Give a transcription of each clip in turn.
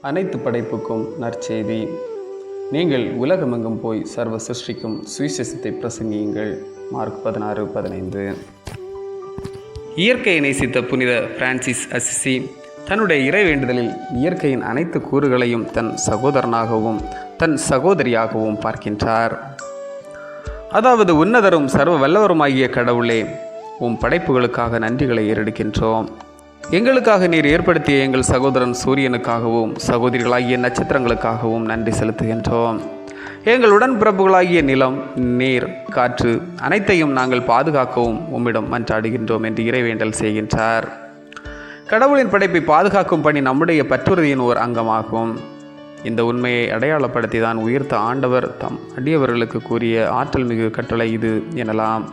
அனைத்து படைப்புக்கும் நற்செய்தி. நீங்கள் உலகமெங்கும் போய் சர்வ சிருஷ்டிக்கும் சுவிசேஷத்தை பிரசங்கியுங்கள். மார்க் பதினாறு பதினைந்து. இயற்கையை நேசித்த புனித பிரான்சிஸ் அசிசி தன்னுடைய இறை வேண்டுதலில் இயற்கையின் அனைத்து கூறுகளையும் தன் சகோதரனாகவும் தன் சகோதரியாகவும் பார்க்கின்றார். அதாவது உன்னதரும் சர்வ வல்லவருமாகிய கடவுளே உம் படைப்புகளுக்காக நன்றிகளை ஏறெடுக்கின்றோம். எங்களுக்காக நீர் ஏற்படுத்திய எங்கள் சகோதரன் சூரியனுக்காகவும் சகோதரிகளாகிய நட்சத்திரங்களுக்காகவும் நன்றி செலுத்துகின்றோம். எங்கள் உடன்பிறப்புகளாகிய நிலம் நீர் காற்று அனைத்தையும் நாங்கள் பாதுகாக்கவும் உம்மிடம் மன்றாடுகின்றோம் என்று இறைவேண்டல் செய்கின்றார். கடவுளின் படைப்பை பாதுகாக்கும் பணி நம்முடைய பற்றுறுதியின் ஒரு அங்கமாகும். இந்த உண்மையை அடையாளப்படுத்தி தான் உயிர்த்த ஆண்டவர் தம் அடியவர்களுக்கு கூறிய ஆற்றல் மிகு கட்டளை இது எனலாம்.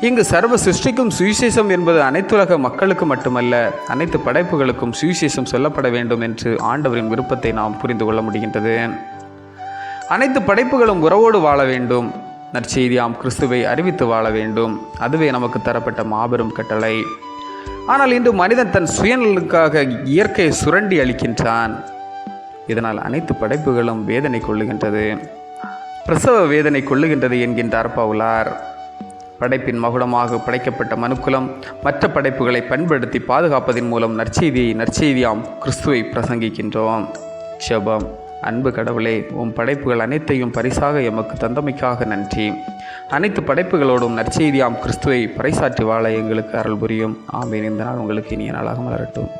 இங்கு சர்வ சிருஷ்டிக்கும் சுவிசேஷம் என்பது அனைத்துலக மக்களுக்கு மட்டுமல்ல அனைத்து படைப்புகளுக்கும் சுவிசேஷம் சொல்லப்பட வேண்டும் என்று ஆண்டவரின் விருப்பத்தை நாம் புரிந்து கொள்ள முடிகின்றது. அனைத்து படைப்புகளும் உறவோடு வாழ வேண்டும். நற்செய்தியாம் கிறிஸ்துவை அறிவித்து வாழ வேண்டும். அதுவே நமக்கு தரப்பட்ட மாபெரும் கட்டளை. ஆனால் இன்று மனிதன் தன் சுயநலனுக்காக இயற்கையை சுரண்டி அளிக்கின்றான் இதனால் அனைத்து படைப்புகளும் வேதனை கொள்ளுகின்றது. பிரசவ வேதனை கொள்ளுகின்றது என்கின்றார் பவுலார். படைப்பின் மகுடமாக படைக்கப்பட்ட மனுக்குலம் மற்ற படைப்புகளை பண்படுத்தி பாதுகாப்பதன் மூலம் நற்செய்தியை நற்செய்தியாம் கிறிஸ்துவை பிரசங்கிக்கின்றோம். ஷபம் அன்பு கடவுளே உம் படைப்புகள் அனைத்தையும் பரிசாக எமக்கு தந்தமைக்காக நன்றி. அனைத்து படைப்புகளோடும் நற்செய்தியாம் கிறிஸ்துவை பறைசாற்றி வாழ எங்களுக்கு அருள் புரியும். ஆமீன். இந்த நாள் உங்களுக்கு இனிய நாளாக மலரட்டும்.